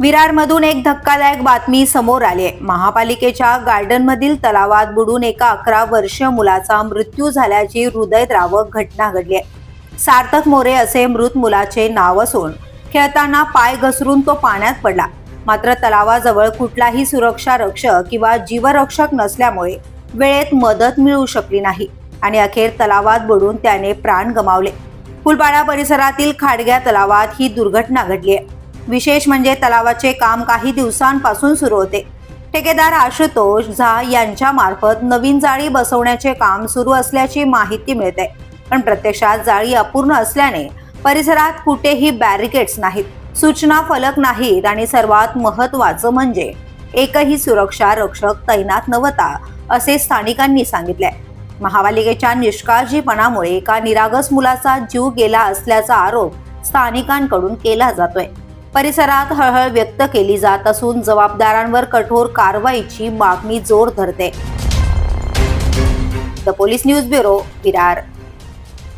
विरारमधून एक धक्कादायक बातमी समोर आली आहे. महापालिकेच्या गार्डनमधील तलावात बुडून एका अकरा वर्षीय मुलाचा मृत्यू झाल्याची हृदयद्रावक घटना घडली आहे. सार्थक मोरे असे मृत मुलाचे नाव असून खेळताना पाय घसरून तो पाण्यात पडला. मात्र तलावाजवळ कुठलाही सुरक्षा रक्षक किंवा जीवरक्षक नसल्यामुळे वेळेत मदत मिळू शकली नाही आणि अखेर तलावात बुडून त्याने प्राण गमावले. फुलपाडा परिसरातील खाडग्या तलावात ही दुर्घटना घडली आहे. विशेष म्हणजे तलावाचे काम काही दिवसांपासून सुरू होते. ठेकेदार आशुतोष झा यांच्या मार्फत नवीन जाळी बसवण्याचे काम सुरू असल्याची माहिती मिळते. पण प्रत्यक्षात जाळी अपूर्ण असल्याने परिसरात कुठेही बॅरिकेड्स नाहीत. सूचना फलक नाहीत आणि सर्वात महत्वाचं म्हणजे एकही सुरक्षा रक्षक तैनात नव्हता असे स्थानिकांनी सांगितले महापालिकेच्या निष्काळजीपणामुळे एका निरागस मुलाचा जीव गेला असल्याचा आरोप स्थानिकांकडून केला जातोय. परिसरात हळहळ व्यक्त केली जात असून जबाबदारांवर कठोर कारवाईची मागणी जोर धरते. The police news bureau Virar.